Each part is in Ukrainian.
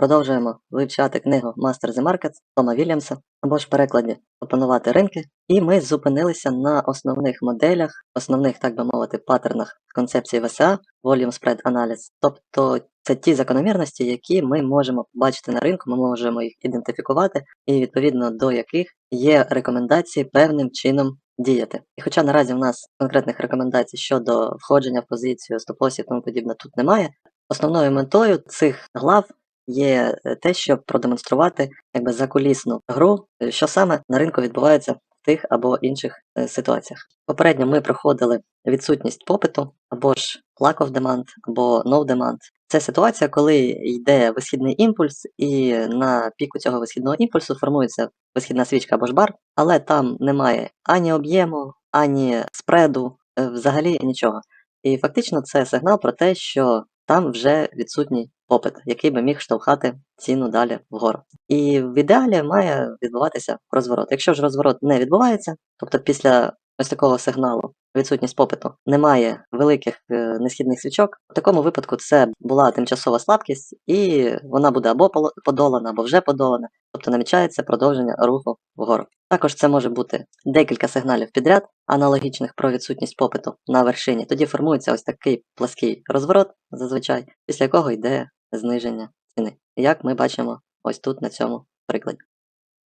Продовжуємо вивчати книгу Master the Market Тома Вільямса або ж перекладі Опанувати ринки. І ми зупинилися на основних моделях, основних, так би мовити, паттернах концепції ВСА, Volume Spread Analysis. Тобто це ті закономірності, які ми можемо побачити на ринку, ми можемо їх ідентифікувати, і відповідно до яких є рекомендації певним чином діяти. І хоча наразі в нас конкретних рекомендацій щодо входження в позицію, стоп-лосів тому подібне тут немає, основною метою цих глав є е, те, щоб продемонструвати якби закулісну гру, е, що саме на ринку відбувається в тих або інших е, ситуаціях. Попередньо ми проходили відсутність попиту або ж lack of demand, або no demand. Це ситуація, коли йде висхідний імпульс, і на піку цього висхідного імпульсу формується висхідна свічка або ж бар, але там немає ані об'єму, ані спреду, взагалі нічого. І фактично це сигнал про те, що там вже відсутній попит, який би міг штовхати ціну далі вгору. І в ідеалі має відбуватися розворот. Якщо ж розворот не відбувається, тобто після ось такого сигналу відсутність попиту немає великих е, несхідних свічок, в такому випадку це була тимчасова слабкість, і вона буде або подолана, або вже подолана, тобто намічається продовження руху вгору. Також це може бути декілька сигналів підряд, аналогічних про відсутність попиту на вершині. Тоді формується ось такий плаский розворот, зазвичай, після якого йде зниження ціни. Як ми бачимо ось тут на цьому прикладі.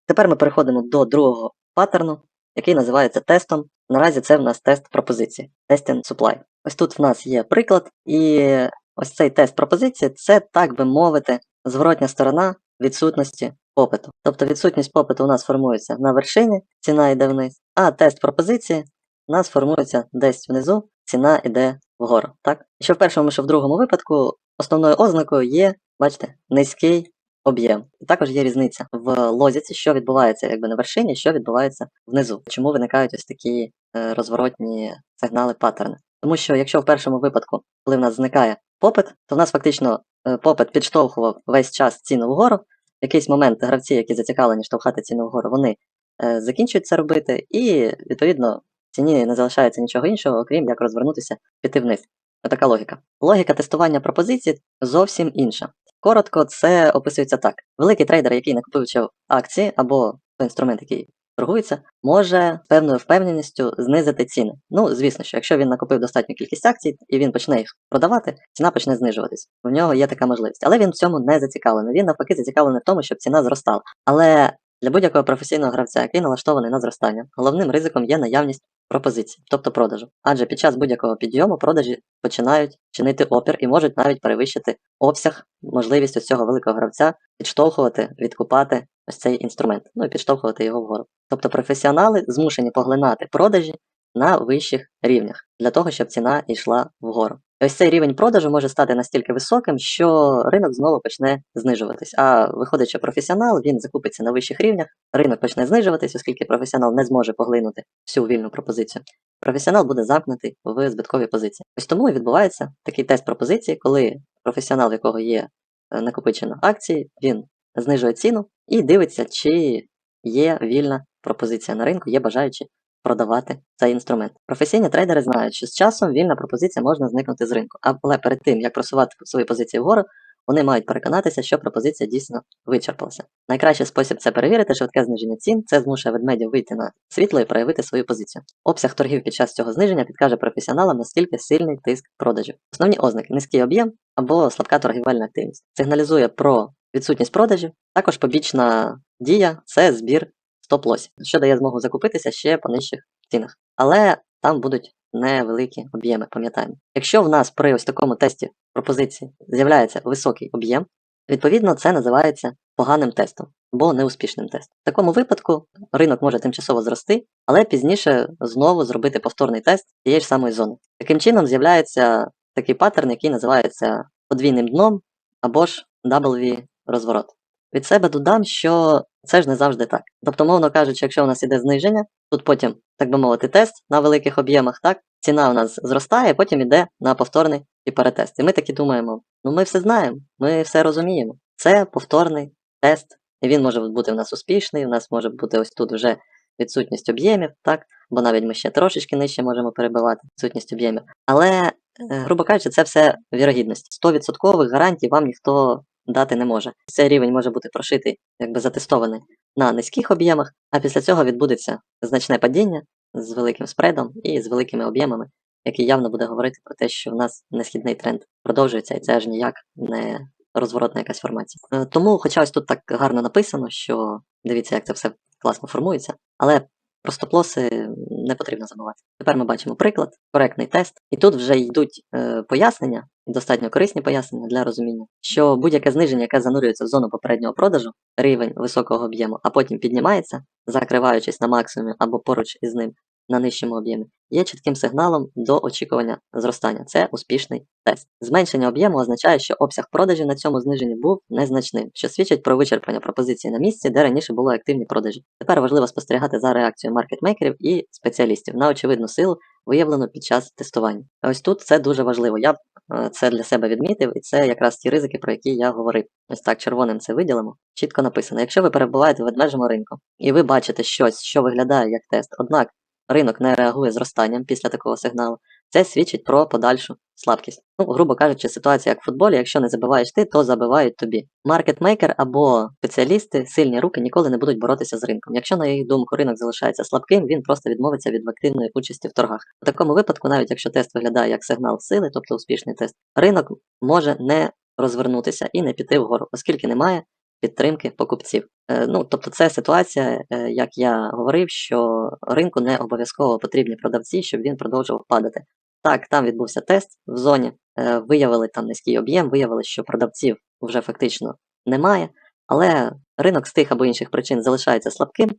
Тепер ми переходимо до другого паттерну, який називається тестом. Наразі це в нас тест пропозиції, testing supply. Ось тут в нас є приклад, і ось цей тест пропозиції це, так би мовити, зворотня сторона відсутності попиту. Тобто відсутність попиту у нас формується на вершині, ціна йде вниз, а тест пропозиції у нас формується десь внизу, ціна йде вгору. Так? Що в першому, що в другому випадку основною ознакою є, бачите, низький об'єм. І також є різниця в лозіці, що відбувається якби на вершині, що відбувається внизу. Чому виникають ось такі е, розворотні сигнали паттерни? Тому що якщо в першому випадку, коли в нас зникає попит, то в нас фактично е, попит підштовхував весь час ціну вгору. В якийсь момент гравці, які зацікавлені штовхати ціну вгору, вони е, закінчують це робити, і відповідно ціні не залишається нічого іншого, окрім як розвернутися, піти вниз. Така логіка. Логіка тестування пропозицій зовсім інша. Коротко, це описується так: великий трейдер, який накопичив акції або інструмент, який торгується, може певною впевненістю знизити ціни. Ну, звісно, що якщо він накопив достатню кількість акцій і він почне їх продавати, ціна почне знижуватись. У нього є така можливість. Але він в цьому не зацікавлений. Він навпаки зацікавлений в тому, щоб ціна зростала. Але для будь-якого професійного гравця, який налаштований на зростання, головним ризиком є наявність пропозицій, тобто продажу. Адже під час будь-якого підйому продажі починають чинити опір і можуть навіть перевищити обсяг, можливість ось цього великого гравця підштовхувати, відкупати ось цей інструмент, ну і підштовхувати його вгору. Тобто професіонали змушені поглинати продажі на вищих рівнях для того, щоб ціна йшла вгору. Ось цей рівень продажу може стати настільки високим, що ринок знову почне знижуватись. А виходить, що професіонал він закупиться на вищих рівнях, ринок почне знижуватись, оскільки професіонал не зможе поглинути всю вільну пропозицію. Професіонал буде замкнутий в збитковій позиції. Ось тому і відбувається такий тест пропозиції, коли професіонал, в якого є е, накопичено акції, він знижує ціну і дивиться, чи є вільна пропозиція на ринку, є бажаючі продавати цей інструмент. Професійні трейдери знають, що з часом вільна пропозиція можна зникнути з ринку, але перед тим, як просувати свої позиції вгору, вони мають переконатися, що пропозиція дійсно вичерпалася. Найкращий спосіб це перевірити швидке зниження цін, це змушує ведмедів вийти на світло і проявити свою позицію. Обсяг торгів під час цього зниження підкаже професіоналам, наскільки сильний тиск продажів. Основні ознаки низький об'єм або слабка торгівельна активність. Сигналізує про відсутність продажів, також побічна дія це збір стоп-лосів, що дає змогу закупитися ще по нижчих цінах. Але там будуть невеликі об'єми, пам'ятаємо. Якщо в нас при ось такому тесті пропозиції з'являється високий об'єм, відповідно це називається поганим тестом або неуспішним тестом. В такому випадку ринок може тимчасово зрости, але пізніше знову зробити повторний тест тієї ж самої зони. Таким чином з'являється такий паттерн, який називається подвійним дном або ж W розворот. Від себе додам, що це ж не завжди так. Тобто, мовно кажучи, якщо у нас іде зниження, тут потім, так би мовити, тест на великих об'ємах, так, ціна у нас зростає, потім йде на повторний і перетест. І ми такі думаємо, ну ми все знаємо, ми все розуміємо. Це повторний тест, і він може бути в нас успішний, у нас може бути ось тут вже відсутність об'ємів, так, бо навіть ми ще трошечки нижче можемо перебивати відсутність об'ємів. Але, е, грубо кажучи, це все вірогідність. 100% гарантій вам ніхто дати не може. Цей рівень може бути прошитий, якби затестований на низьких об'ємах, а після цього відбудеться значне падіння з великим спредом і з великими об'ємами, який явно буде говорити про те, що в нас несхідний тренд продовжується, і це аж ніяк не розворотна якась формація. Е, Тому, хоча ось тут так гарно написано, що дивіться, як це все класно формується, але про стоп-лоси не потрібно забувати. Тепер ми бачимо приклад, коректний тест, і тут вже йдуть е, пояснення, достатньо корисні пояснення для розуміння, що будь-яке зниження, яке занурюється в зону попереднього продажу, рівень високого об'єму, а потім піднімається, закриваючись на максимумі або поруч із ним на нижчому об'ємі, є чітким сигналом до очікування зростання. Це успішний тест. Зменшення об'єму означає, що обсяг продажів на цьому зниженні був незначним, що свідчить про вичерпання пропозиції на місці, де раніше були активні продажі. Тепер важливо спостерігати за реакцією маркетмейкерів і спеціалістів на очевидну силу, виявлену під час тестування. Ось тут це дуже важливо. Я е, це для себе відмітив, і це якраз ті ризики, про які я говорив. Ось так червоним це виділимо. Чітко написано: якщо ви перебуваєте в ведмежому ринку і ви бачите щось, що виглядає як тест, однак ринок не реагує зростанням після такого сигналу, це свідчить про подальшу слабкість. Ну, грубо кажучи, ситуація як в футболі, якщо не забиваєш ти, то забивають тобі. Маркетмейкер або спеціалісти, сильні руки ніколи не будуть боротися з ринком. Якщо, на їх думку, ринок залишається слабким, він просто відмовиться від активної участі в торгах. У такому випадку, навіть якщо тест виглядає як сигнал сили, тобто успішний тест, ринок може не розвернутися і не піти вгору, оскільки немає підтримки покупців. Е, ну, тобто це ситуація, е, як я говорив, що ринку не обов'язково потрібні продавці, щоб він продовжував падати. Так, там відбувся тест в зоні, е, виявили там низький об'єм, виявили, що продавців вже фактично немає, але ринок з тих або інших причин залишається слабким,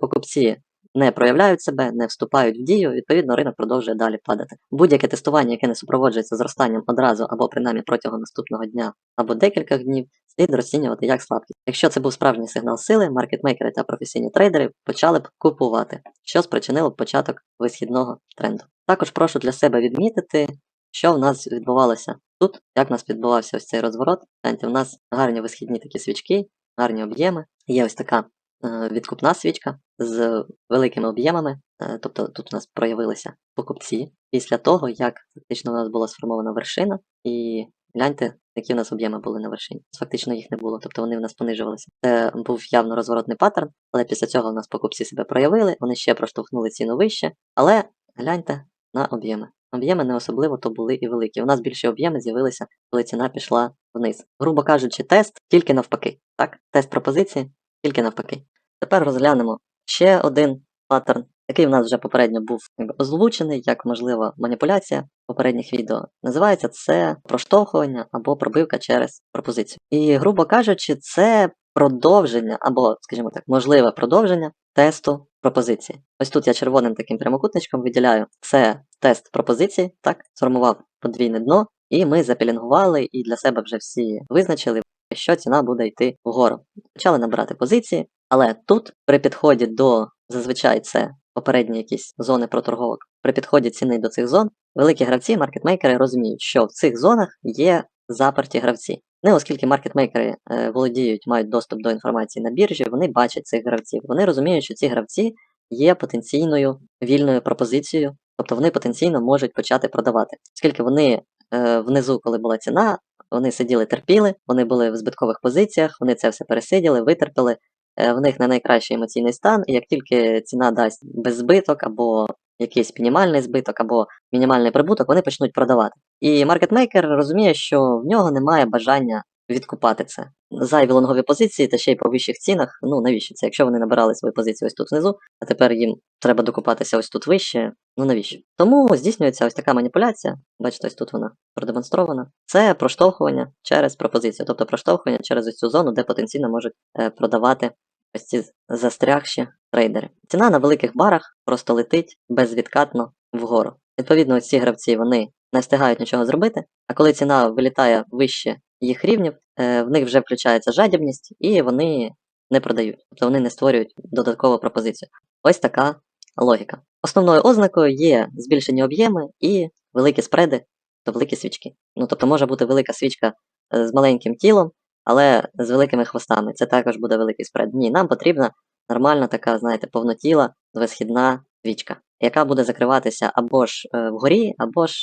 покупці не проявляють себе, не вступають в дію, відповідно, ринок продовжує далі падати. Будь-яке тестування, яке не супроводжується зростанням одразу або принаймні протягом наступного дня або декількох днів, слід розцінювати як слабкість. Якщо це був справжній сигнал сили, маркетмейкери та професійні трейдери почали б купувати, що спричинило б початок висхідного тренду. Також прошу для себе відмітити, що в нас відбувалося тут, як в нас відбувався ось цей розворот. Гляньте, в нас гарні висхідні такі свічки, гарні об'єми. Є ось така е, відкупна свічка з великими об'ємами, е, тобто тут у нас проявилися покупці після того, як фактично у нас була сформована вершина, і гляньте, які в нас об'єми були на вершині. Фактично їх не було, тобто вони в нас понижувалися. Це був явно розворотний паттерн, але після цього в нас покупці себе проявили, вони ще проштовхнули ціну вище, але гляньте на об'єми. Об'єми не особливо то були і великі. У нас більші об'єми з'явилися, коли ціна пішла вниз. Грубо кажучи, тест тільки навпаки. Так, тест пропозиції тільки навпаки. Тепер розглянемо ще один паттерн, який в нас вже попередньо був озвучений, як можлива маніпуляція попередніх відео. Називається це проштовхування або пробивка через пропозицію. І, грубо кажучи, це продовження, або, скажімо так, можливе продовження тесту пропозиції. Ось тут я червоним таким прямокутничком виділяю це тест пропозиції, так, сформував подвійне дно, і ми запілінгували і для себе вже всі визначили, що ціна буде йти вгору. Почали набирати позиції, але тут при підході до зазвичай це попередні якісь зони проторговок, при підході ціни до цих зон, великі гравці, маркетмейкери розуміють, що в цих зонах є заперті гравці. Не оскільки маркетмейкери е, володіють, мають доступ до інформації на біржі, вони бачать цих гравців. Вони розуміють, що ці гравці є потенційною вільною пропозицією, тобто вони потенційно можуть почати продавати. Оскільки вони е, внизу, коли була ціна, вони сиділи, терпіли, вони були в збиткових позиціях, вони це все пересиділи, витерпіли. Е, в них не найкращий емоційний стан, і як тільки ціна дасть беззбиток або якийсь мінімальний збиток або мінімальний прибуток, вони почнуть продавати. І маркетмейкер розуміє, що в нього немає бажання відкупати це. Зайві лонгові позиції та ще й по вищих цінах. Ну навіщо це? Якщо вони набирали свої позиції ось тут внизу, а тепер їм треба докупатися ось тут вище. Ну навіщо? Тому здійснюється ось така маніпуляція. Бачите, ось тут вона продемонстрована. Це проштовхування через пропозицію, тобто проштовхування через ось цю зону, де потенційно можуть е, продавати ось ці застрягші трейдери. Ціна на великих барах просто летить безвідкатно вгору. Відповідно, ці гравці вони не встигають нічого зробити, а коли ціна вилітає вище їх рівнів, е, в них вже включається жадібність, і вони не продають, тобто вони не створюють додаткову пропозицію. Ось така логіка. Основною ознакою є збільшені об'єми і великі спреди, то великі свічки. Ну тобто може бути велика свічка е, з маленьким тілом, але з великими хвостами. Це також буде великий спред. Ні, нам потрібна нормальна така, знаєте, повнотіла, висхідна свічка, яка буде закриватися або ж е, вгорі, або ж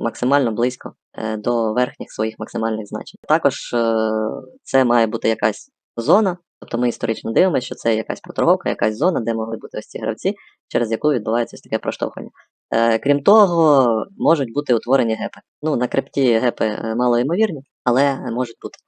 максимально близько е, до верхніх своїх максимальних значень. Також е, це має бути якась зона, тобто ми історично дивимося, що це якась проторговка, якась зона, де могли бути ось ці гравці, через яку відбувається ось таке проштовхування. Е, Крім того, можуть бути утворені гепи. Ну, на крипті гепи е, мало ймовірні, але можуть бути.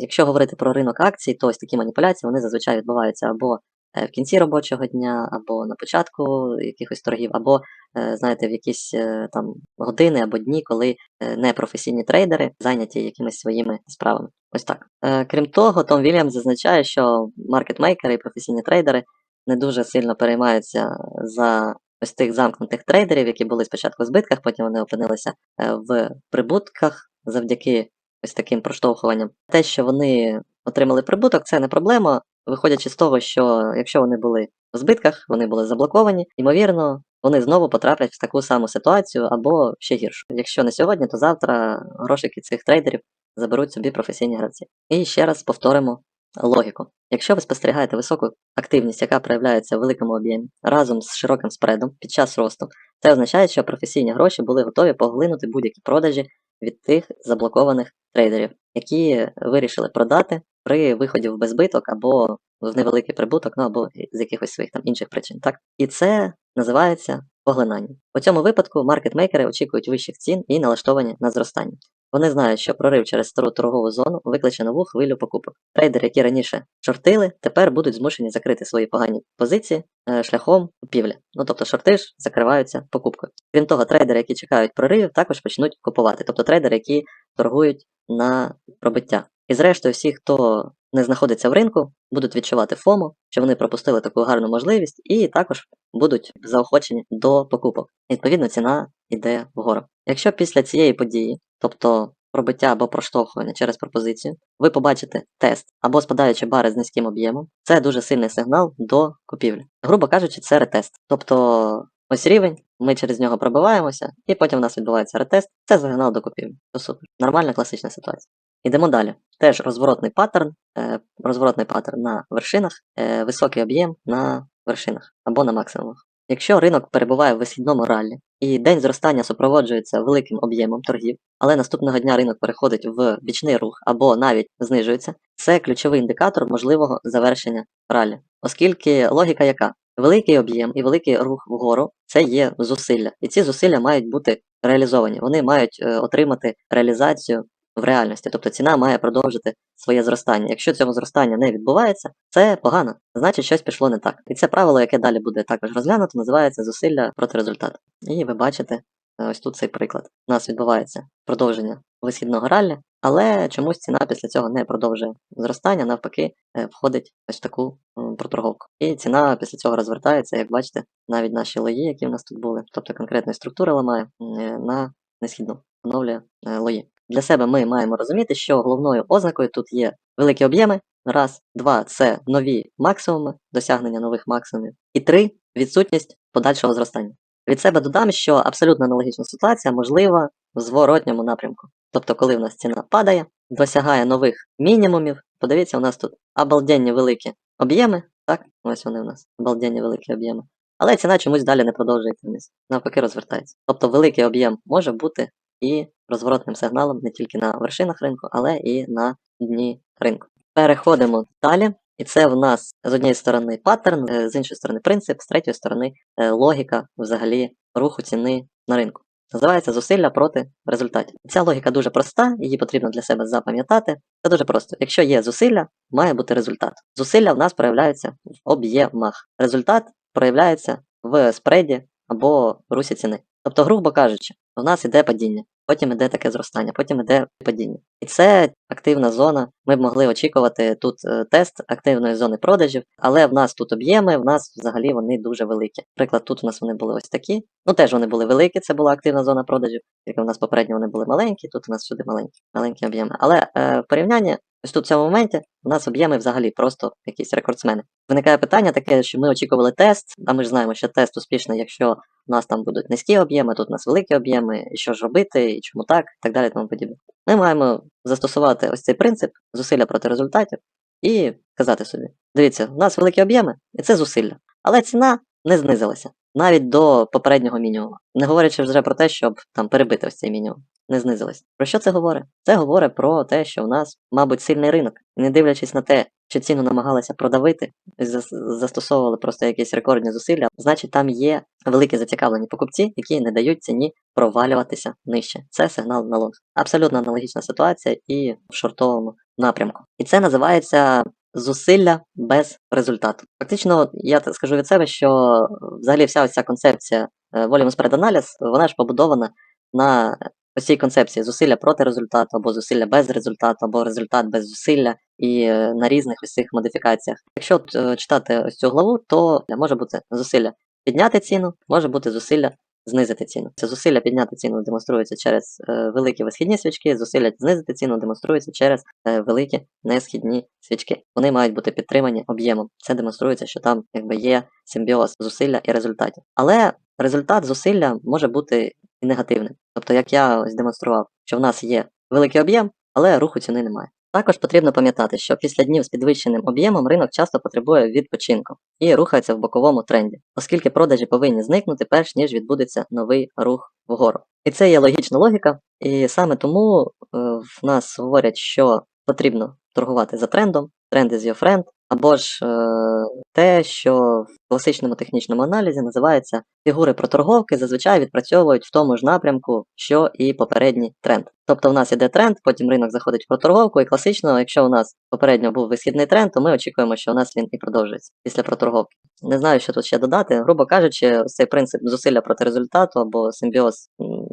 Якщо говорити про ринок акцій, то ось такі маніпуляції вони зазвичай відбуваються або в кінці робочого дня, або на початку якихось торгів, або, е, знаєте, в якісь е, там години або дні, коли е, непрофесійні трейдери зайняті якимись своїми справами. Ось так. Е, Крім того, Том Вільямс зазначає, що маркетмейкери і професійні трейдери не дуже сильно переймаються за ось тих замкнутих трейдерів, які були спочатку в збитках, потім вони опинилися е, в прибутках завдяки ось таким проштовхуванням. Те, що вони отримали прибуток, це не проблема, виходячи з того, що якщо вони були в збитках, вони були заблоковані, ймовірно, вони знову потраплять в таку саму ситуацію або ще гіршу. Якщо не сьогодні, то завтра грошики цих трейдерів заберуть собі професійні гравці. І ще раз повторимо логіку. Якщо ви спостерігаєте високу активність, яка проявляється в великому об'ємі, разом з широким спредом під час росту, це означає, що професійні гроші були готові поглинути будь-які продажі від тих заблокованих трейдерів, які вирішили продати при виході в безбиток або в невеликий прибуток, ну або з якихось своїх там інших причин. Так? І це називається поглинанням. У цьому випадку маркетмейкери очікують вищих цін і налаштовані на зростання. Вони знають, що прорив через стару торгову зону викличе нову хвилю покупок. Трейдери, які раніше шортили, тепер будуть змушені закрити свої погані позиції е, шляхом купівлі. Ну тобто шорти ж закриваються покупкою. Крім того, трейдери, які чекають проривів, також почнуть купувати. Тобто трейдери, які торгують на пробиття. І зрештою, всі, хто не знаходиться в ринку, будуть відчувати ФОМО, що вони пропустили таку гарну можливість, і також будуть заохочені до покупок. Відповідно, ціна йде вгору. Якщо після цієї події, тобто пробиття або проштовхування через пропозицію, ви побачите тест або спадаючі бари з низьким об'ємом, це дуже сильний сигнал до купівлі. Грубо кажучи, це ретест. Тобто ось рівень, ми через нього пробиваємося, і потім у нас відбувається ретест. Це сигнал до купівлі. То супер. Нормальна класична ситуація. Ідемо далі. Теж розворотний паттерн, е, розворотний паттерн на вершинах, е, високий об'єм на вершинах або на максимумах. Якщо ринок перебуває в висхідному раллі і день зростання супроводжується великим об'ємом торгів, але наступного дня ринок переходить в бічний рух або навіть знижується, це ключовий індикатор можливого завершення раллі. Оскільки логіка яка? Великий об'єм і великий рух вгору це є зусилля, і ці зусилля мають бути реалізовані. Вони мають е, отримати реалізацію в реальності, тобто ціна має продовжити своє зростання. Якщо цього зростання не відбувається, це погано, значить щось пішло не так. І це правило, яке далі буде також розглянуто, називається зусилля проти результату. І ви бачите е, ось тут цей приклад. У нас відбувається продовження висхідного раллі, але чомусь ціна після цього не продовжує зростання, навпаки, е, входить ось в таку проторговку. І ціна після цього розвертається, як бачите, навіть наші лої, які в нас тут були, тобто конкретної структури ламає е, на несхідну, оновлює лої. Для себе ми маємо розуміти, що головною ознакою тут є великі об'єми. Раз, два це нові максимуми, досягнення нових максимумів. І три відсутність подальшого зростання. Від себе додам, що абсолютно аналогічна ситуація можлива в зворотньому напрямку. Тобто, коли в нас ціна падає, досягає нових мінімумів. Подивіться, у нас тут обалденні великі об'єми. Так, ось вони у нас обалденні великі об'єми. Але ціна чомусь далі не продовжує йти вниз. Навпаки, розвертається. Тобто великий об'єм може бути і розворотним сигналом не тільки на вершинах ринку, але і на дні ринку. Переходимо далі. І це в нас з однієї сторони паттерн, е, з іншої сторони принцип, з третьої сторони е, логіка взагалі руху ціни на ринку. Називається зусилля проти результатів. Ця логіка дуже проста, її потрібно для себе запам'ятати. Це дуже просто. Якщо є зусилля, має бути результат. Зусилля в нас проявляються в об'ємах. Результат проявляється в спреді або русі ціни. Тобто, грубо кажучи, у нас іде падіння, потім іде таке зростання, потім іде падіння. І це активна зона. Ми б могли очікувати тут е, тест активної зони продажів, але в нас тут об'єми, в нас взагалі вони дуже великі. Наприклад, тут у нас вони були ось такі. Ну теж вони були великі, це була активна зона продажів, тільки в нас попередньо вони були маленькі, тут у нас сюди маленькі, маленькі об'єми. Але е, в ось тут в цьому моменті у нас об'єми взагалі просто якісь рекордсмени. Виникає питання таке, що ми очікували тест, а ми ж знаємо, що тест успішний, якщо у нас там будуть низькі об'єми, тут у нас великі об'єми, і що ж робити, і чому так, і так далі, тому подібне. Ми маємо застосувати ось цей принцип зусилля проти результатів і казати собі: дивіться, у нас великі об'єми, і це зусилля. Але ціна не знизилася навіть до попереднього мінімуму. Не говорячи вже про те, щоб там перебити ось цей мінімум. Не знизилась. Про що це говорить? Це говорить про те, що в нас, мабуть, сильний ринок, не дивлячись на те, що ціну намагалися продавити, застосовували просто якісь рекордні зусилля, значить там є великі зацікавлені покупці, які не дають ціні провалюватися нижче. Це сигнал на лонг. Абсолютно аналогічна ситуація і в шортовому напрямку. І це називається зусилля без результату. Фактично, я скажу від себе, що взагалі вся ось ця концепція е, Volume Spread Analysis, вона ж побудована на ось цій концепції зусилля проти результату, або зусилля без результату, або результат без зусилля, і е, на різних ось цих модифікаціях. Якщо е, читати ось цю главу, то може бути зусилля підняти ціну, може бути зусилля знизити ціну. Це зусилля підняти ціну демонструється через е, великі висхідні свічки, зусилля знизити ціну демонструється через е, великі несхідні свічки. Вони мають бути підтримані об'ємом. Це демонструється, що там якби є симбіоз зусилля і результатів. Але результат зусилля може бути і негативним. Тобто, як я ось демонстрував, що в нас є великий об'єм, але руху ціни немає. Також потрібно пам'ятати, що після днів з підвищеним об'ємом ринок часто потребує відпочинку і рухається в боковому тренді, оскільки продажі повинні зникнути перш ніж відбудеться новий рух вгору. І це є логічна логіка, і саме тому е, в нас говорять, що потрібно торгувати за трендом, тренд is your friend, або ж е, те, що в класичному технічному аналізі називається фігури проторговки, зазвичай відпрацьовують в тому ж напрямку, що і попередній тренд. Тобто в нас іде тренд, потім ринок заходить в проторговку, і класично, якщо у нас попередньо був висхідний тренд, то ми очікуємо, що у нас він і продовжується після проторговки. Не знаю, що тут ще додати. Грубо кажучи, цей принцип зусилля проти результату або симбіоз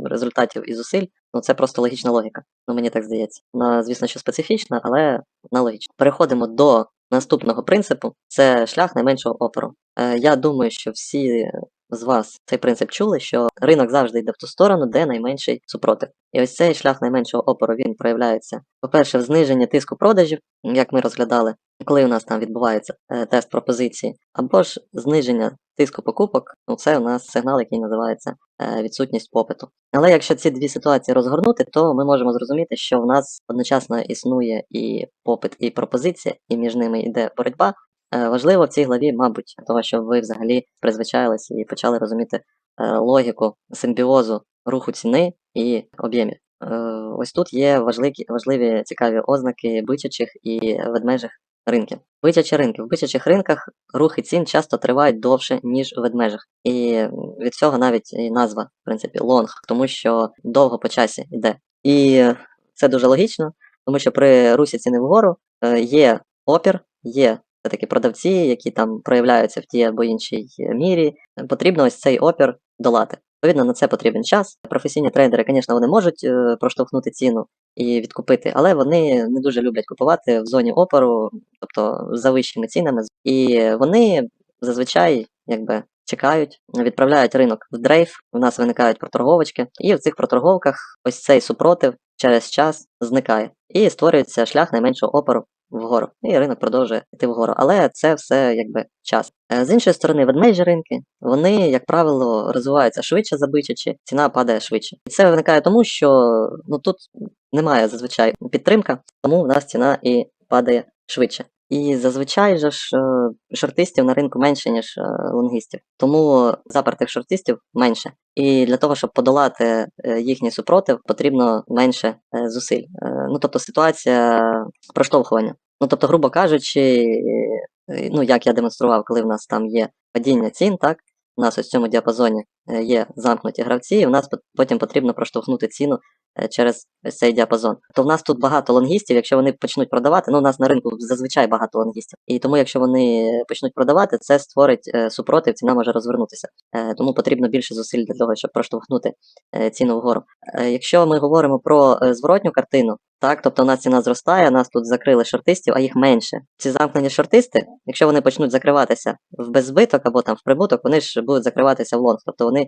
результатів і зусиль, ну це просто логічна логіка. Ну мені так здається. Вона, звісно, що специфічна, але вона. Переходимо до наступного принципу: це шлях найменшого опору. Е, я думаю, що всі з вас цей принцип чули, що ринок завжди йде в ту сторону, де найменший супротив. І ось цей шлях найменшого опору він проявляється, по-перше, в зниженні тиску продажів, як ми розглядали, коли у нас там відбувається е, тест пропозиції, або ж зниження тиску покупок, ну це у нас сигнал, який називається е, відсутність попиту. Але якщо ці дві ситуації розгорнути, то ми можемо зрозуміти, що в нас одночасно існує і попит, і пропозиція, і між ними йде боротьба. Е, Важливо в цій главі, мабуть, того, щоб ви взагалі призвичаїлися і почали розуміти е, логіку симбіозу руху ціни і об'ємів. Е, Ось тут є важливі, важливі цікаві ознаки бичачих і ведмежих ринків. Бичачі ринки. В бичачих ринках рухи цін часто тривають довше, ніж в ведмежих. І від цього навіть і назва, в принципі, лонг, тому що довго по часі йде. І це дуже логічно, тому що при русі ціни вгору є опір, є такі продавці, які там проявляються в тій або іншій мірі. Потрібно ось цей опір долати. Відповідно, на це потрібен час. Професійні трейдери, звісно, вони можуть е, проштовхнути ціну і відкупити, але вони не дуже люблять купувати в зоні опору, тобто за вищими цінами. І вони зазвичай якби чекають, відправляють ринок в дрейф. У нас виникають проторговочки, і в цих проторговках ось цей супротив через час зникає і створюється шлях найменшого опору вгору, і ринок продовжує йти вгору. Але це все якби час. Е, З іншої сторони, ведмежі ринки, вони, як правило, розвиваються швидше за бичачі, ціна падає швидше. І це виникає тому, що ну тут немає зазвичай підтримка, тому в нас ціна і падає швидше. І зазвичай же ж е, шортистів на ринку менше, ніж е, лонгистів. Тому запертих шортистів менше. І для того, щоб подолати е, їхній супротив, потрібно менше зусиль. Ну тобто ситуація проштовхування. Ну тобто, грубо кажучи, ну як я демонстрував, коли в нас там є падіння цін, так у нас в цьому діапазоні є замкнуті гравці, і в нас пот- потім потрібно проштовхнути ціну через цей діапазон. То в нас тут багато лонгістів, якщо вони почнуть продавати, ну у нас на ринку зазвичай багато лонгістів. І тому, якщо вони почнуть продавати, це створить е, супротив, ціна може розвернутися. Е, Тому потрібно більше зусиль для того, щоб проштовхнути е, ціну вгору. Е, Якщо ми говоримо про е, зворотню картину, так, тобто у нас ціна зростає, нас тут закрили шортистів, а їх менше. Ці замкнені шортисти, якщо вони почнуть закриватися в беззбиток або там в прибуток, вони ж будуть закриватися в лонг, тобто вони е,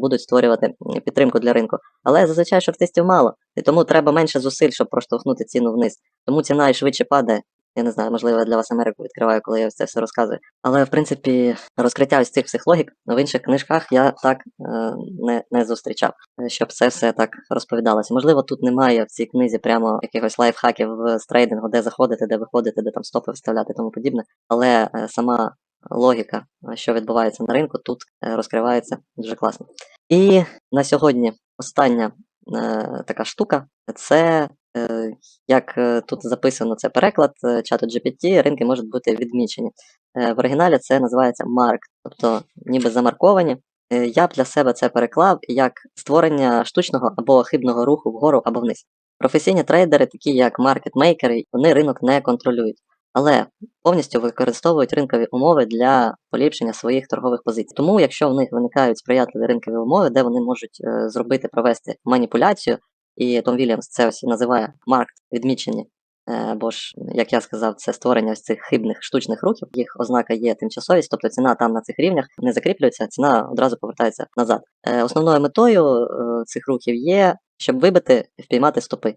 будуть створювати підтримку для ринку. Але зазвичай шортистів мало, і тому треба менше зусиль, щоб проштовхнути ціну вниз. Тому ціна і швидше падає. Я не знаю, можливо, я для вас Америку відкриваю, коли я це все розказую. Але в принципі, розкриття ось цих всіх логік в інших книжках я так е, не, не зустрічав, е, щоб це все так розповідалося. Можливо, тут немає в цій книзі прямо якихось лайфхаків з трейдингу, де заходити, де виходити, де там стопи вставляти тому подібне. Але е, сама логіка, що відбувається на ринку, тут е, розкривається дуже класно. І на сьогодні остання е, така штука це, е, як тут записано, це переклад чату GPT, ринки можуть бути відмічені. В оригіналі це називається mark, тобто ніби замарковані. Я б для себе це переклав як створення штучного або хибного руху вгору або вниз. Професійні трейдери, такі як маркетмейкери, вони ринок не контролюють, але повністю використовують ринкові умови для поліпшення своїх торгових позицій. Тому, якщо в них виникають сприятливі ринкові умови, де вони можуть е, зробити провести маніпуляцію, і Том Вільямс це ось називає маркт відмічені. е, Бо ж, як я сказав, це створення ось цих хибних штучних рухів. Їх ознака є тимчасовість, тобто ціна там на цих рівнях не закріплюється, ціна одразу повертається назад. Е, Основною метою цих рухів є, щоб вибити і впіймати стопи.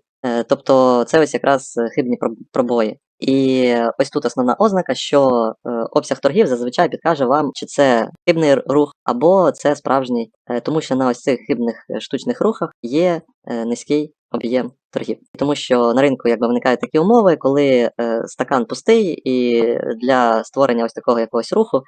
Тобто це ось якраз хибні проб- пробої. І ось тут основна ознака, що е, обсяг торгів зазвичай підкаже вам, чи це хибний рух, або це справжній, Е, тому що на ось цих хибних е, штучних рухах є низький об'єм торгів. Тому що на ринку якби виникають такі умови, коли стакан пустий, і для створення ось такого якогось руху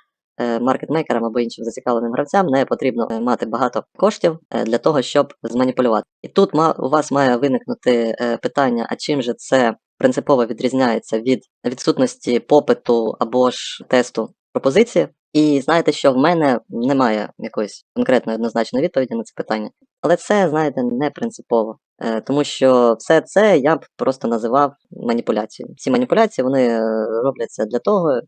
маркетмейкерам або іншим зацікавленим гравцям не потрібно мати багато коштів для того, щоб зманіпулювати. І тут у вас має виникнути питання, а чим же це принципово відрізняється від відсутності попиту або ж тесту пропозиції. І знаєте, що в мене немає якоїсь конкретної однозначної відповіді на це питання. Але це, знаєте, не принципово. Е, Тому що все це я б просто називав маніпуляцією. Ці маніпуляції вони е, робляться для того,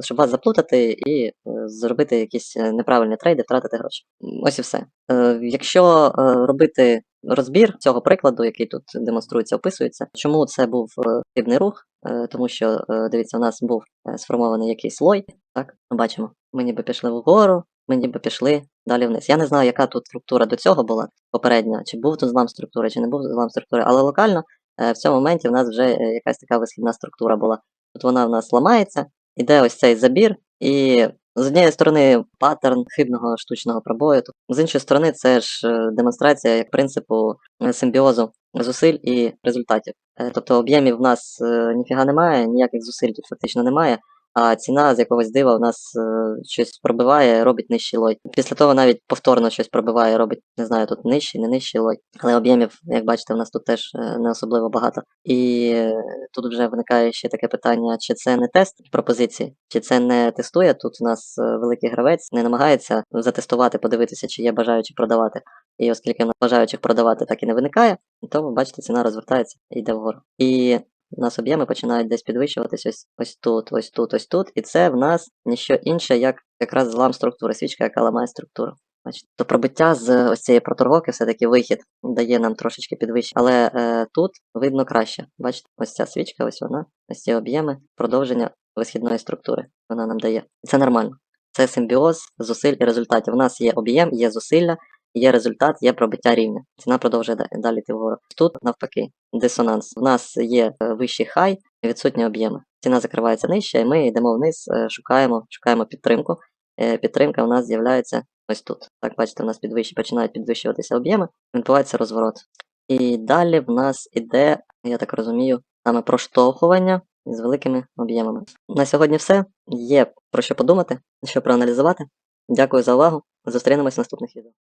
щоб вас заплутати і е, зробити якісь е, неправильні трейди, втратити гроші. Ось і все. Е, Якщо е, робити розбір цього прикладу, який тут демонструється, описується, чому це був е, хибний рух, Е, тому що е, дивіться, у нас був е, сформований якийсь слой. Так, ми бачимо, ми ніби пішли вгору, ми ніби пішли далі вниз. Я не знаю, яка тут структура до цього була попередня, чи був тут злам структури, чи не був злам структури, але локально е, в цьому моменті в нас вже е, якась така висхідна структура була. Тут вона в нас ламається, іде ось цей забір, і з однієї сторони паттерн хибного штучного пробою, з іншої сторони, це ж е, демонстрація як принципу е, симбіозу зусиль і результатів. Е, Тобто об'ємів в нас ніфіга немає, ніяких зусиль тут фактично немає, а ціна з якогось дива в нас е, щось пробиває, робить нижчий лой. Після того навіть повторно щось пробиває, робить, не знаю, тут нижчий, не нижчий лой. Але об'ємів, як бачите, в нас тут теж е, не особливо багато. І е, тут вже виникає ще таке питання, чи це не тест пропозиції, чи це не тестує. Тут у нас великий гравець не намагається затестувати, подивитися, чи є бажаючі продавати. І оскільки бажаючих продавати так і не виникає, то бачите, ціна розвертається і йде вгору. І у нас об'єми починають десь підвищуватись ось, ось тут, ось тут, ось тут. І це в нас ніщо інше, як якраз злам структури, свічка, яка ламає структуру. Бачите, то пробиття з ось цієї проторговки все-таки вихід дає нам трошечки підвищення. Але е, тут видно краще. Бачите, ось ця свічка, ось вона, ось ці об'єми, продовження висхідної структури. Вона нам дає. Це нормально. Це симбіоз зусиль і результатів. У нас є об'єм, є зусилля, є результат, є пробиття рівня. Ціна продовжує далі йти вгору. Тут навпаки, дисонанс. У нас є е, вищий хай, відсутні об'єми. Ціна закривається нижче, і ми йдемо вниз, е, шукаємо, шукаємо підтримку. Е, Підтримка у нас з'являється ось тут. Так, бачите, у нас підвищі, починають підвищуватися об'єми, відбувається розворот. І далі в нас іде, я так розумію, саме проштовхування з великими об'ємами. На сьогодні все. Є про що подумати, що проаналізувати. Дякую за увагу. Зустрінемось в наступних відео.